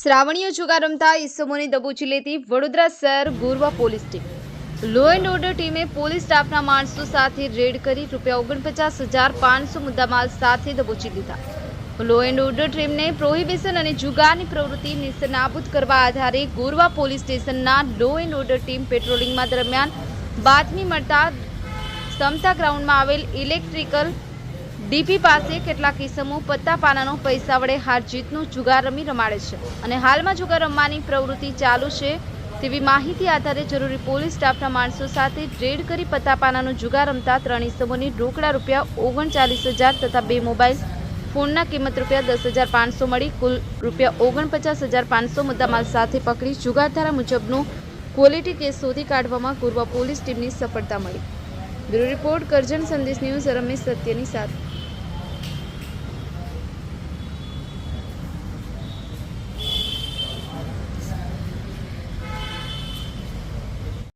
શ્રાવણીય જુગાર રમતા ઈસમોની દબોચી લેતી વડોદરા શહેર Gorva police team. Law and order ટીમે પોલીસ સ્ટાફના માણસો સાથે રેડ કરી રૂપિયા ઓગણપચાસ હજાર પાંચસો મુદ્દામાલ સાથે દબોચી લીધા. લો એન્ડ ઓર્ડર ટીમને પ્રોહિબિશન અને જુગારની પ્રવૃત્તિ નિસ્તનાબૂદ કરવા આધારે ગોરવા પોલીસ સ્ટેશનના લો એન્ડ ઓર્ડર ટીમ પેટ્રોલિંગમાં દરમિયાન બાતમી મળતા સમતા ગ્રાઉન્ડમાં આવેલ ઇલેક્ટ્રિકલ ડીપી પાસે કેટલાક કિસમો પત્તા પાનાનો પૈસા વડે હાર જીતનું જુગાર રમી રમાડે છે અને હાલમાં જુગાર રમવાની પ્રવૃત્તિ ચાલુ છે તેવી માહિતી આધારે જરૂરી પોલીસ સ્ટાફના માણસો સાથે રેડ કરી પત્તા પાનાનો જુગાર રમતા ત્રણ ઇસમોની રોકડા રૂપિયા ઓગણચાલીસ હજાર તથા બે મોબાઈલ ફોનના કિંમત રૂપિયા દસ હજાર પાંચસો મળી, કુલ રૂપિયા ઓગણપચાસ હજાર પાંચસો મુદ્દામાલ સાથે પકડી જુગારધારા મુજબનું ક્વોલિટી કેસ શોધી કાઢવામાં પૂર્વ પોલીસ ટીમની સફળતા મળી. બ્યુરો રિપોર્ટ કરજણ સંદેશ ન્યૂઝ રમેશ સત્યની સાથે.